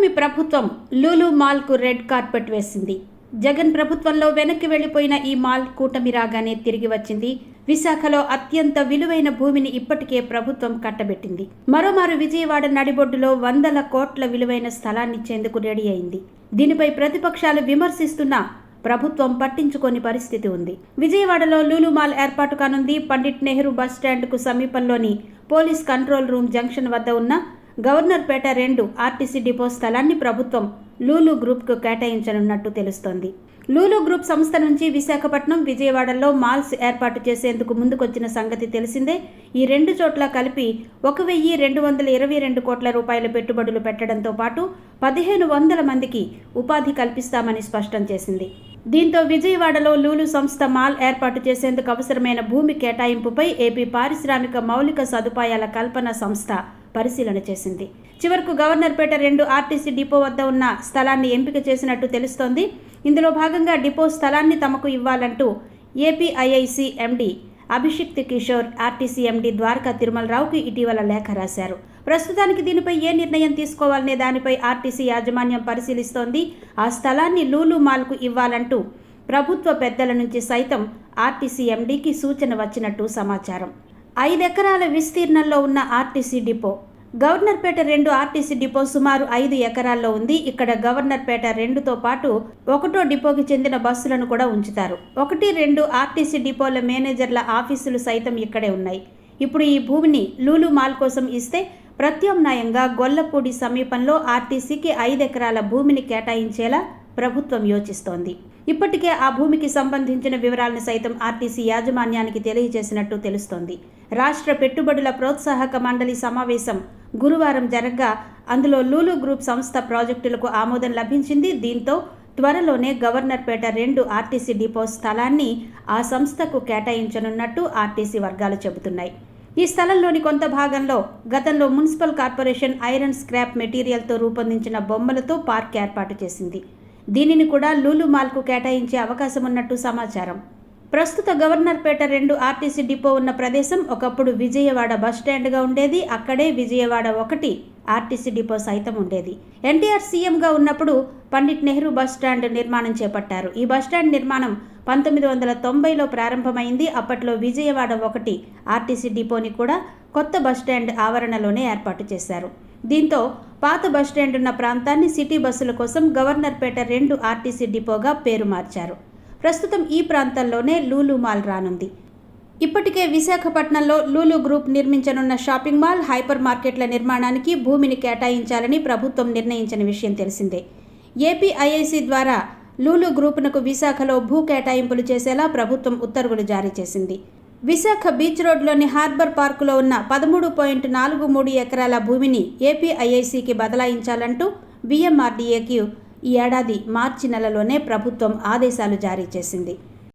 కూటమి ప్రభుత్వం Lulu మాల్కు red carpet వేసింది. జగన్ ప్రభుత్వంలో వెనక్కి వెళ్ళిపోయిన ఈ మాల్ కూటమి రాగానే తిరిగి వచ్చింది. విశాఖలో అత్యంత విలువైన భూమిని ఇప్పటికే ప్రభుత్వం కట్టబెట్టింది. మరోమారు విజయవాడ నడిబొడ్డులో వందల కోట్ల విలువైన స్థలాన్నిచ్చేందుకు రెడీ అయింది. దీనిపై ప్రతిపక్షాలు విమర్శిస్తున్నా ప్రభుత్వం పట్టించుకోని పరిస్థితి ఉంది. విజయవాడలో లూలు మాల్ ఏర్పాటు కానుంది. పండిట్ నెహ్రూ బస్ స్టాండ్కు సమీపంలోని పోలీస్ కంట్రోల్ రూమ్ జంక్షన్ వద్ద ఉన్న గవర్నర్పేట రెండు ఆర్టీసీ డిపో స్థలాన్ని ప్రభుత్వం లూలు గ్రూప్కు కేటాయించనున్నట్టు తెలుస్తోంది. లూలు గ్రూప్ సంస్థ నుంచి విశాఖపట్నం విజయవాడలో మాల్స్ ఏర్పాటు చేసేందుకు ముందుకొచ్చిన సంగతి తెలిసిందే. ఈ రెండు చోట్ల కలిపి ఒక వెయ్యి రెండు వందల ఇరవై రెండు కోట్ల రూపాయల పెట్టుబడులు పెట్టడంతో పాటు పదిహేను వందల మందికి ఉపాధి కల్పిస్తామని స్పష్టం చేసింది. దీంతో విజయవాడలో లూలు సంస్థ మాల్ ఏర్పాటు చేసేందుకు అవసరమైన భూమి కేటాయింపుపై ఏపీ పారిశ్రామిక మౌలిక సదుపాయాల కల్పన సంస్థ పరిశీలన చేసింది. చివరకు గవర్నర్పేట రెండు ఆర్టీసీ డిపో వద్ద ఉన్న స్థలాన్ని ఎంపిక చేసినట్టు తెలుస్తోంది. ఇందులో భాగంగా డిపో స్థలాన్ని తమకు ఇవ్వాలంటూ APIIC MD Abhishikt Kishore RTC MD Dwaraka తిరుమలరావుకి ఇటీవల లేఖ రాశారు. ప్రస్తుతానికి దీనిపై ఏ నిర్ణయం తీసుకోవాలనే దానిపై ఆర్టీసీ యాజమాన్యం పరిశీలిస్తోంది. ఆ స్థలాన్ని లూలు మాల్కు ఇవ్వాలంటూ ప్రభుత్వ పెద్దల నుంచి సైతం ఆర్టీసీ ఎండీకి సూచన వచ్చినట్టు సమాచారం. ఐదెకరాల విస్తీర్ణంలో ఉన్న ఆర్టీసీ డిపో. గవర్నర్పేట రెండు ఆర్టీసీ డిపో సుమారు ఐదు ఎకరాల్లో ఉంది. ఇక్కడ గవర్నర్పేట రెండుతో పాటు ఒకటో డిపోకి చెందిన బస్సులను కూడా ఉంచుతారు. ఒకటి రెండు ఆర్టీసీ డిపోల మేనేజర్ల ఆఫీసులు సైతం ఇక్కడే ఉన్నాయి. ఇప్పుడు ఈ భూమిని లూలు మాల్ కోసం ఇస్తే ప్రత్యామ్నాయంగా గొల్లపూడి సమీపంలో ఆర్టీసీకి ఐదెకరాల భూమిని కేటాయించేలా ప్రభుత్వం యోచిస్తోంది. ఇప్పటికే ఆ భూమికి సంబంధించిన వివరాలను సైతం ఆర్టీసీ యాజమాన్యానికి తెలియజేసినట్టు తెలుస్తోంది. రాష్ట్ర పెట్టుబడుల ప్రోత్సాహక మండలి సమావేశం గురువారం జరగ్గా. అందులో లూలు గ్రూప్ సంస్థ ప్రాజెక్టులకు ఆమోదం లభించింది. దీంతో త్వరలోనే గవర్నర్పేట రెండు ఆర్టీసీ డిపో స్థలాన్ని ఆ సంస్థకు కేటాయించనున్నట్టు ఆర్టీసీ వర్గాలు చెబుతున్నాయి. ఈ స్థలంలోని కొంత భాగంలో గతంలో మున్సిపల్ కార్పొరేషన్ ఐరన్ స్క్రాప్ మెటీరియల్తో రూపొందించిన బొమ్మలతో పార్క్ ఏర్పాటు చేసింది. దీనిని కూడా లూలు మాల్కు కేటాయించే అవకాశం ఉన్నట్టు సమాచారం. ప్రస్తుత గవర్నర్పేట రెండు ఆర్టీసీ డిపో ఉన్న ప్రదేశం ఒకప్పుడు విజయవాడ బస్ స్టాండ్గా ఉండేది. అక్కడే విజయవాడ ఒకటి ఆర్టీసీ డిపో సైతం ఉండేది. ఎన్టీఆర్ సీఎంగా ఉన్నప్పుడు పండిట్ నెహ్రూ బస్ స్టాండ్ నిర్మాణం చేపట్టారు. ఈ బస్ స్టాండ్ నిర్మాణం పంతొమ్మిది వందల తొంభైలో ప్రారంభమైంది. అప్పట్లో విజయవాడ ఒకటి ఆర్టీసీ డిపోని కూడా కొత్త బస్ స్టాండ్ ఆవరణలోనే ఏర్పాటు చేశారు. దీంతో పాత బస్ స్టాండ్ ఉన్న ప్రాంతాన్ని సిటీ బస్సుల కోసం గవర్నర్పేట రెండు ఆర్టీసీ డిపోగా పేరు మార్చారు. ప్రస్తుతం ఈ ప్రాంతంలోనే లూలు మాల్ రానుంది. ఇప్పటికే విశాఖపట్నంలో లూలు గ్రూప్ నిర్మించనున్న షాపింగ్ మాల్ హైపర్ మార్కెట్ల నిర్మాణానికి భూమిని కేటాయించాలని ప్రభుత్వం నిర్ణయించిన విషయం తెలిసిందే. ఏపీఐఐసి ద్వారా లూలు గ్రూపునకు విశాఖలో భూ కేటాయింపులు చేసేలా ప్రభుత్వం ఉత్తర్వులు జారీ చేసింది. విశాఖ బీచ్ రోడ్లోని హార్బర్ పార్కులో ఉన్న పదమూడు పాయింట్ నాలుగు మూడు ఎకరాల భూమిని ఏపీఐఐసికి బదలాయించాలంటూ బిఎంఆర్డీఏకి ఈ ఏడాది మార్చి నెలలోనే ప్రభుత్వం ఆదేశాలు జారీ చేసింది.